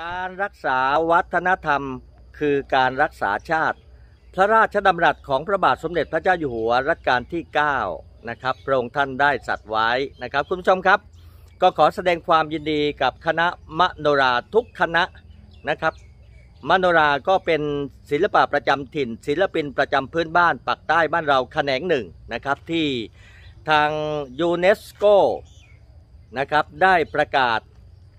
การรักษาวัฒนธรรมคือการรักษาชาติ พระราชดำรัสของพระบาทสมเด็จพระเจ้าอยู่หัวรัชกาลที่ 9 นะครับพระองค์ท่านได้สัตว์ไว้นะครับ คุณผู้ชมครับ ก็ขอแสดงความยินดีกับคณะมโนราทุกคณะนะครับ มโนราก็เป็นศิลปะประจำถิ่น ศิลปินประจำพื้นบ้านปักใต้บ้านเราแขนงหนึ่งนะครับที่ทางยูเนสโกนะครับได้ประกาศ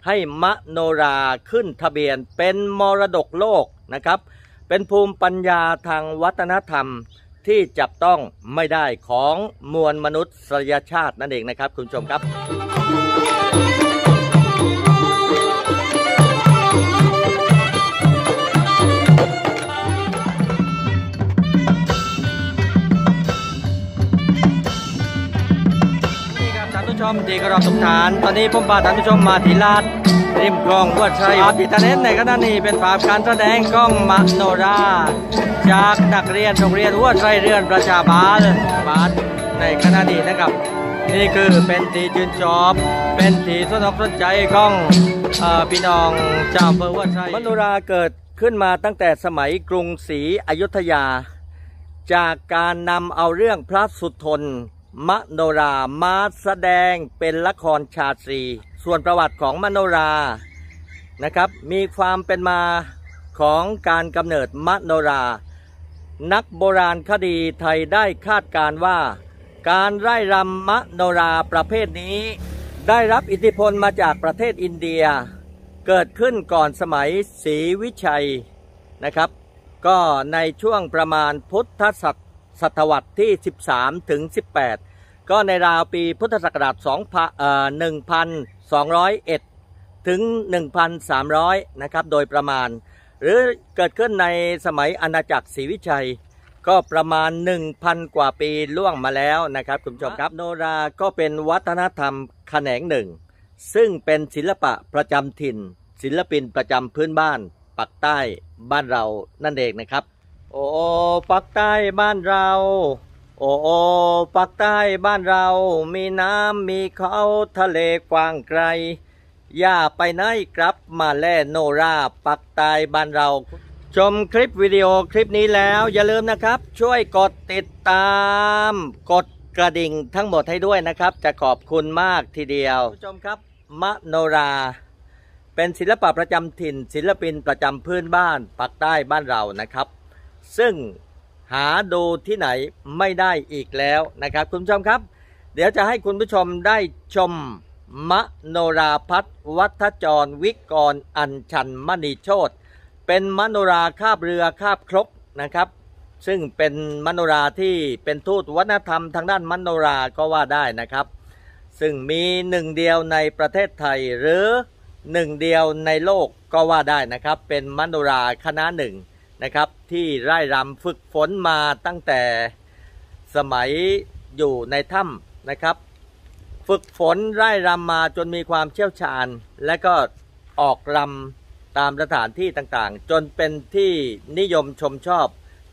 ให้มโนราขึ้นทะเบียนเป็นมรดกโลกนะครับ เป็นภูมิปัญญาทางวัฒนธรรมที่จับต้องไม่ได้ของมวลมนุษยชาตินั่นเองนะครับ คุณผู้ชมครับ มที่กราบทุกฐาน ตอนนี้ผมพาท่านผู้ชมมาที่ลาดริมคลองวัดชัยภาพที่ท่านเห็นในขณะนี้เป็นภาพการแสดงกล้องมโนรา จากนักเรียนโรงเรียนวัดชัยเรือนประชาบาลบาลในขณะนี้นะครับ นี่คือเป็นที่ชื่นชอบ เป็นทีสนอกสนใจของเอ่อพี่น้องชาวอำเภอวัดชัยมโนราเกิดขึ้นมาตั้งแต่สมัยกรุงศรีอยุธยา จากการนำเอาเรื่องพระสุทน มโนรามาแสดงเป็นละครชาตรี ส่วนประวัติของมโนรานะครับ มีความเป็นมาของการกำเนิดมโนรา นักโบราณคดีไทยได้คาดการว่า การไร่รำมโนราประเภทนี้ ได้รับอิทธิพลมาจากประเทศอินเดีย เกิดขึ้นก่อนสมัยศรีวิชัยนะครับ ก็ในช่วงประมาณพุทธศต ศตวรรษที่ 13 ถึง 18 ก็ในราวปีพุทธศักราช2เอ่อ1201 ถึง 1,300 นะครับ โดยประมาณ หรือเกิดขึ้นในสมัยอาณาจักรศรีวิชัย ก็ประมาณ 1,000 กว่าปีล่วงมาแล้วนะครับคุณผู้ชมครับโนราก็เป็นวัฒนธรรมแขนงหนึ่ง ซึ่งเป็นศิลปะประจำถิ่น ศิลปินประจำพื้นบ้านปักใต้บ้านเรานั่นเองนะครับ โอ้ปักใต้บ้านเรา โอ้โอปักใต้บ้านเรา มีน้ำมีเขาทะเลกว้างไกล อย่าไปไหนกลับมาแล่โนราปักใต้บ้านเรา ชมคลิปวิดีโอคลิปนี้แล้วอย่าลืมนะครับ ช่วยกดติดตาม กดกระดิ่งทั้งหมดให้ด้วยนะครับ จะขอบคุณมากทีเดียวผู้ชมครับ มโนราเป็นศิลปะประจำถิ่น ศิลปินประจำพื้นบ้านปักใต้บ้านเรานะครับ ซึ่งหาดูที่ไหนไม่ได้อีกแล้วนะครับ คุณผู้ชมครับ เดี๋ยวจะให้คุณผู้ชมได้ชมมโนราพัฒวัฒจรวิกรอัญชันมณีโชตเป็นมโนราคาบเรือคาบครกนะครับ ซึ่งเป็นมโนราที่เป็นทูตวัฒนธรรมทางด้านมโนราก็ว่าได้นะครับ ซึ่งมีหนึ่งเดียวในประเทศไทยหรือหนึ่งเดียวในโลกก็ว่าได้นะครับ เป็นมโนราคณะหนึ่ง นะครับ ที่ไร่รำฝึกฝนมาตั้งแต่สมัยอยู่ในถ้ำนะครับ ฝึกฝนไร่รำมาจนมีความเชี่ยวชาญ และก็ออกรำตามสถานที่ต่างๆ จนเป็นที่นิยมชมชอบ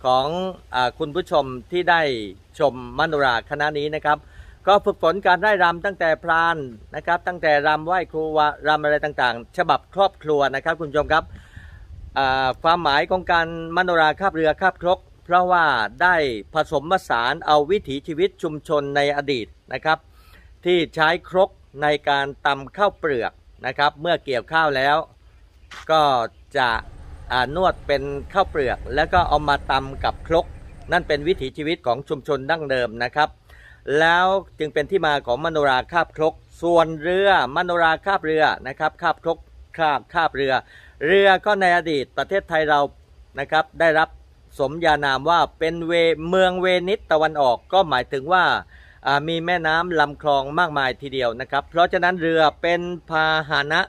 ของอคุณผู้ชมที่ได้ชมมโนราคณะนี้นะครับ ก็ฝึกฝนการไร่รำตั้งแต่พรานนะครับ ตั้งแต่รำไหว้ครูวารำอะไรต่างๆ ฉบับครอบครัวนะครับ คุณผู้ชมครับ ความหมายของการมโนราคาบเรือคาบครก เพราะว่าได้ผสมผสานเอาวิถีชีวิตชุมชนในอดีตนะครับ ที่ใช้ครกในการตำข้าวเปลือกนะครับ เมื่อเกี่ยวข้าวแล้ว ก็จะนวดเป็นข้าวเปลือก แล้วก็เอามาตำกับครก นั่นเป็นวิถีชีวิตของชุมชนดั้งเดิมนะครับ แล้วจึงเป็นที่มาของมโนราคาบครก ส่วนเรือมโนราคาบเรือนะครับคาบครกคาบคาบเรือ เรือก็ในอดีตประเทศไทยเรานะครับได้รับสมญานามว่าเป็นเวเมืองเวนิสตะวันออกก็หมายถึงว่าามีแม่น้ำลำคลองมากมายทีเดียวนะครับ เพราะฉะนั้นเรือเป็นพาหนะ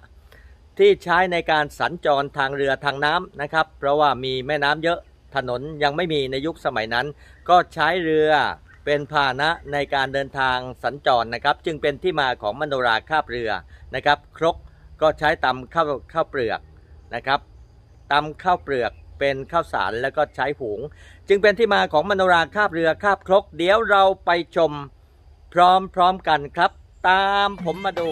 ที่ใช้ในการสัญจรทางเรือทางน้ำนะครับ เพราะว่ามีแม่น้ำเยอะถนนยังไม่มีในยุคสมัยนั้น ก็ใช้เรือเป็นพาหนะในการเดินทางสัญจรนะครับ จึงเป็นที่มาของมโนราคาบเรือนะครับ ครกก็ใช้ตำข้าวข้าวเปลือก นะครับตำข้าวเปลือกเป็นข้าวสารแล้วก็ใช้หุง จึงเป็นที่มาของมโนราคาบเรือคาบครก เดี๋ยวเราไปชมพร้อมๆกันครับ ตามผมมาดู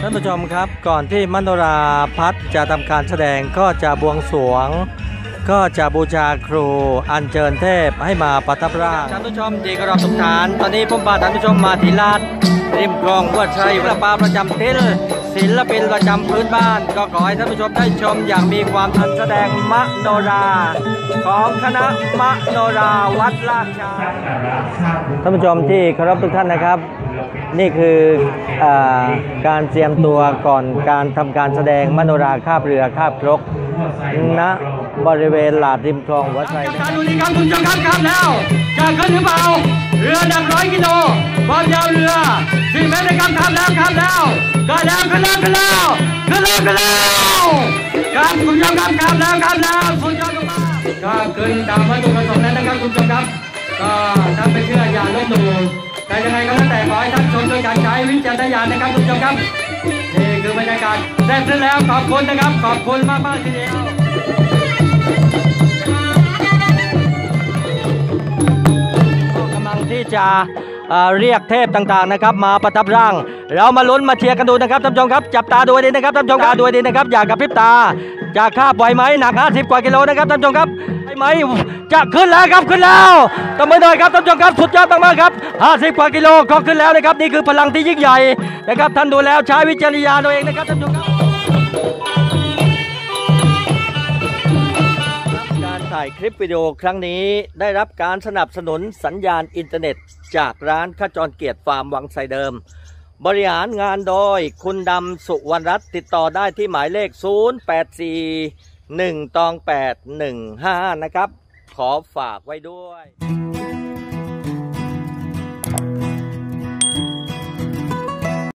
ท่านผู้ชมครับก่อนที่มโนราพัฒจะทำการแสดงก็จะบวงสรวง ก็จะบูชาครูอัญเชิญเทพให้มาประทับร่างท่านผู้ชมดีกรอบทุกฐาน ตอนนี้ผมพาท่านผู้ชมมาที่ลาดริมคลองวัดชัยพระปาประจำทิศศิลปินประจำพื้นบ้าน ก็ขอให้ท่านผู้ชมได้ชมอย่างมีความทันแสดงมโนรา ของคณะมโนราวัดลาดชาท่านผู้ชมที่เคารพทุกท่านนะครับ นี่คืออการเตรียมตัวก่อนการทำการแสดงมโนราคาบเรือคาบครกณ บริเวณหลาดริมคลองวัดไซการดูดีครับคุณผู้ชมครับครับแล้วจะขึ้นหรือเปล่าเรือหนักร้อยกิโลความยาวเรือสี่เมตรนะครับครับแล้วครับแล้วก็แล้วขึ้นแล้วขึ้นแล้วขึ้นแล้วขึ้นแล้วครับคุณผู้ชมครับครับแล้วครับแล้วสุดยอดมาก็ขึ้นตามวัตถุประสงค์นั้นนะครับคุณผู้ชมครับก็ถ้าไม่เชื่ออย่าลบหลู่แต่ยังไงก็แล้วแต่ขอให้ท่านชมด้วยการใช้วิจารณญาณนะครับคุณผู้ชมครับนี่คือบรรยากาศแรกขึ้นแล้วขอบคุณนะครับขอบคุณมากมากทีเดียว จะเรียกเทพต่างๆนะครับ มาประทับร่าง เรามาลุ้นมาเชียร์กันดูนะครับท่านผู้ชมครับ จับตาดูให้ดีนะครับท่านผู้ชมครับดูให้ดีนะครับ อย่ากระพริบตาจะคาบไหวไหมหนัก 50 กว่ากิโลนะครับท่านผู้ชมครับไหวไหมจะขึ้นแล้วครับขึ้นแล้วตบมือหน่อยครับท่านผู้ชมครับสุดยอดมากๆครับ 50 กว่ากิโลก็ขึ้นแล้วนะครับนี่คือพลังที่ยิ่งใหญ่นะครับท่านดูแล้วใช้วิจารณญาณตัวเองนะครับท่านผู้ชมครับ ถ่ายคลิปวิดีโอครั้งนี้ได้รับการสนับสนุนสัญญาณอินเทอร์เน็ต จากร้านขจรเกียรติฟาร์มวังไซเดิม บริหารงานโดยคุณดำสุวรรณรัตน์ติดต่อได้ที่หมายเลข 084 1ตอง815 นะครับ ขอฝากไว้ด้วย